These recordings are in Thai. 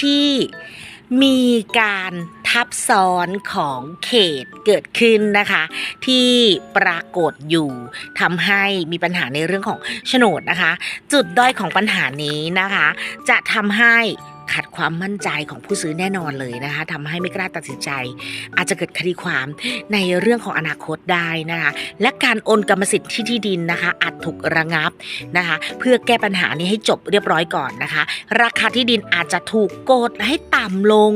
ที่มีการทับซ้อนของเขตเกิดขึ้นนะคะ ที่ปรากฏอยู่ทำให้มีปัญหาในเรื่องของโฉนดนะคะ จุดด้อยของปัญหานี้นะคะ จะทำให้ ขัดความมั่นใจของผู้ซื้อแน่นอนเลยนะคะทำให้ไม่กล้าตัดสินใจ อาจจะเกิดคดีความในเรื่องของอนาคตได้นะคะและการโอนกรรมสิทธิ์ที่ที่ดินนะคะ อาจถูกระงับนะคะ เพื่อแก้ปัญหานี้ให้จบเรียบร้อยก่อนนะคะ ราคาที่ดินอาจจะถูกกดให้ต่ำลง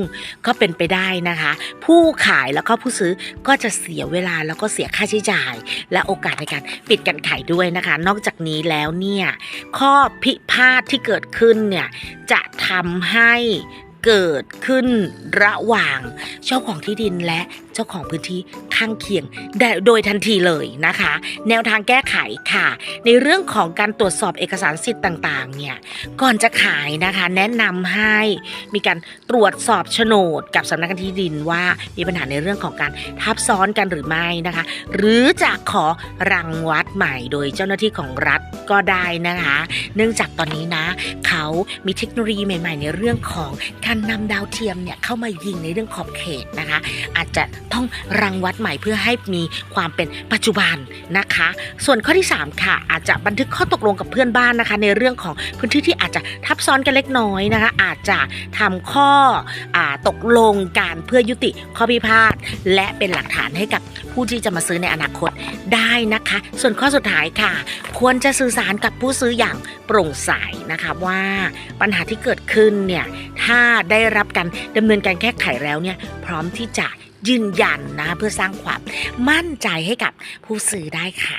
ก็เป็นไปได้นะคะ ผู้ขายแล้วก็ผู้ซื้อก็จะเสียเวลาแล้วก็เสียค่าใช้จ่าย และโอกาสในการปิดการขายด้วยนะคะ นอกจากนี้แล้วเนี่ยข้อพิพาทที่เกิดขึ้นเนี่ยจะทำให้ไง เกิดขึ้นระหว่างเจ้าของที่ดินและเจ้าของพื้นที่ข้างเคียงได้โดยทันทีเลยนะคะ แนวทางแก้ไขค่ะ ในเรื่องของการตรวจสอบเอกสารสิทธิ์ต่างๆเนี่ยก่อนจะขายนะคะแนะนำให้มีการตรวจสอบโฉนดกับสำนักงานที่ดินว่ามีปัญหาในเรื่องของการทับซ้อนกันหรือไม่นะคะ หรือจะขอรังวัดใหม่โดยเจ้าหน้าที่ของรัฐก็ได้นะคะ เนื่องจากตอนนี้นะ เขามีเทคโนโลยีใหม่ ๆ ในเรื่องของการการนำดาวเทียมเนี่ยเข้ามายิงในเรื่องขอบเขตนะคะ อาจจะต้องรังวัดใหม่เพื่อให้มีความเป็นปัจจุบันนะคะ ส่วนข้อที่ 3 ค่ะ อาจจะบันทึกข้อตกลงกับเพื่อนบ้านนะคะ ในเรื่องของพื้นที่ที่อาจจะทับซ้อนกันเล็กน้อยนะคะ อาจจะทำข้ออาตกลงการเพื่อยุติข้อพิพาทและเป็นหลักฐานให้กับผู้ที่จะมาซื้อในอนาคตได้นะคะ ส่วนข้อสุดท้ายค่ะ ควรจะสื่อสารกับผู้ซื้ออย่างโปร่งใสนะคะว่าปัญหาที่เกิดขึ้นเนี่ยถ้าได้รับการดำเนินการแก้ไขแล้วเนี่ยพร้อมที่จะยืนยันนะเพื่อสร้างความมั่นใจให้กับผู้ซื้อได้ค่ะ